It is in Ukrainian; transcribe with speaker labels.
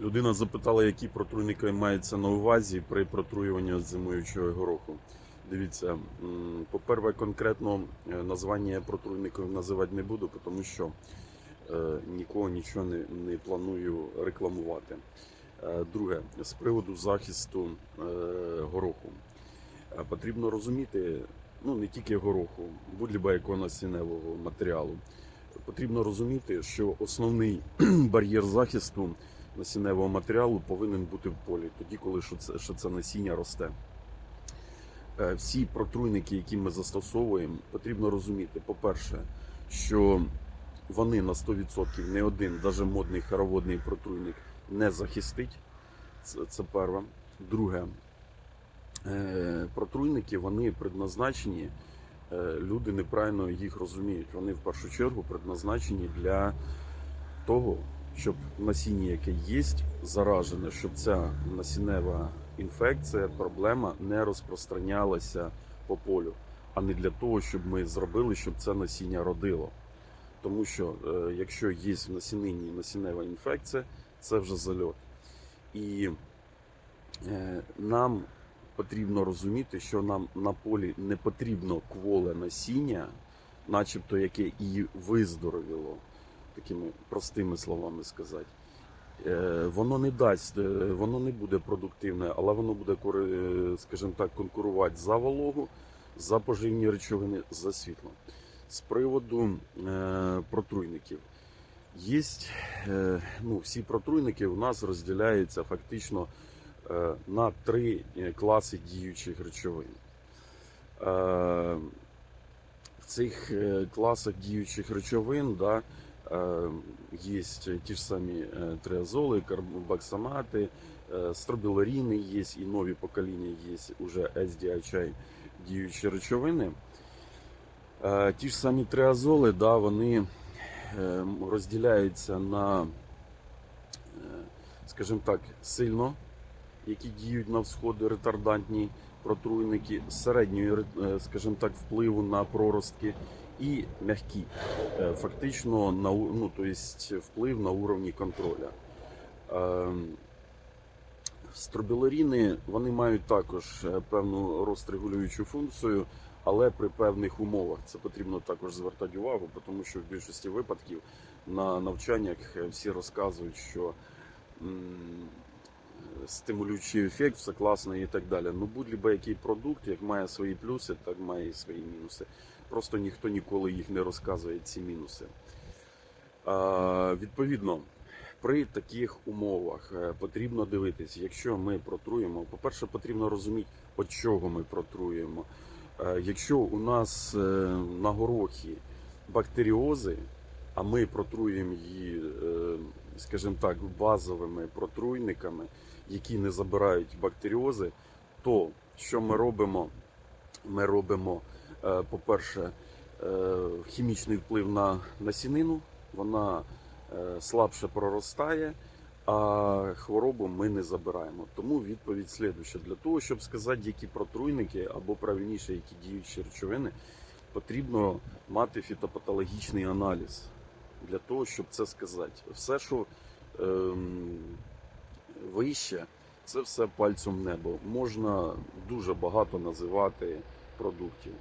Speaker 1: Людина запитала, які протруйники маються на увазі при протруюванні зимуючого гороху. Дивіться, по-перше, конкретно е, названня протруйників називати не буду, тому що е, нікого нічого не, не планую рекламувати. Е, Друге, з приводу захисту гороху. Потрібно розуміти, ну не тільки гороху, будь-якого якого насінневого матеріалу. Потрібно розуміти, що основний бар'єр захисту насінневого матеріалу повинен бути в полі, тоді, коли що це, що це насіння росте. Е, Всі протруйники, які ми застосовуємо, потрібно розуміти, по-перше, що вони на 100% не один, навіть модний хороводний протруйник не захистить. Це, це перше. Друге, е, протруйники вони предназначені, е, люди неправильно їх розуміють. Вони в першу чергу предназначені для того, щоб насіння, яке є, заражене, щоб ця насіннева інфекція, проблема не розпространялася по полю, а не для того, щоб ми зробили, щоб це насіння родило. Тому що е, якщо є в насінині насіннева інфекція, це вже зальот. І е, нам потрібно розуміти, що нам на полі не потрібно кволе насіння, начебто яке і виздоровіло, такими простими словами сказати. Е, Воно не дасть, е, воно не буде продуктивне, але воно буде, скажімо так, конкурувати за вологу, за поживні речовини, за світло. З приводу е, протруйників. Є, ну, всі протруйники у нас розділяються фактично на три класи діючих речовин. В цих класах діючих речовин да, е, є ті ж самі е, триазоли, карбоксамати, е, стробілоріни є і нові покоління є уже SDHI діючі речовини. Ті ж самі триазоли, да, вони розділяються на, скажімо так, сильно, які діють на всходи ретардантні протруйники е, скажімо так, впливу на проростки і м'які, е, фактично на ну, то есть вплив на уровні контроля. Ем, Стробілоріни вони мають також е, певну розрегулюючу функцію, але при певних умовах це потрібно також звертати увагу, тому що в більшості випадків на навчаннях е, всі розказують, що стимулюючий ефект, все класно і так далі. Ну будь-який який продукт, як має свої плюси, так має і свої мінуси. Просто ніхто ніколи їх не розказує, ці мінуси. Відповідно, при таких умовах е, потрібно дивитись, якщо ми протруємо, по-перше, потрібно розуміти, від чого ми протруємо. Е, Якщо у нас е, на горохі бактеріози, а ми протруємо її, скажімо так, базовими протруйниками, які не забирають бактеріози, то що ми робимо? Ми робимо, по-перше, е, хімічний вплив на насінину, вона е, слабше проростає, а хворобу ми не забираємо. Тому відповідь слідуюча. Для того, щоб сказати, які протруйники або правильніше, які діючі речовини, потрібно мати фітопатологічний аналіз для того, щоб це сказати. Все, що ем, вище, це все пальцем небо. Можна дуже багато називати продуктів.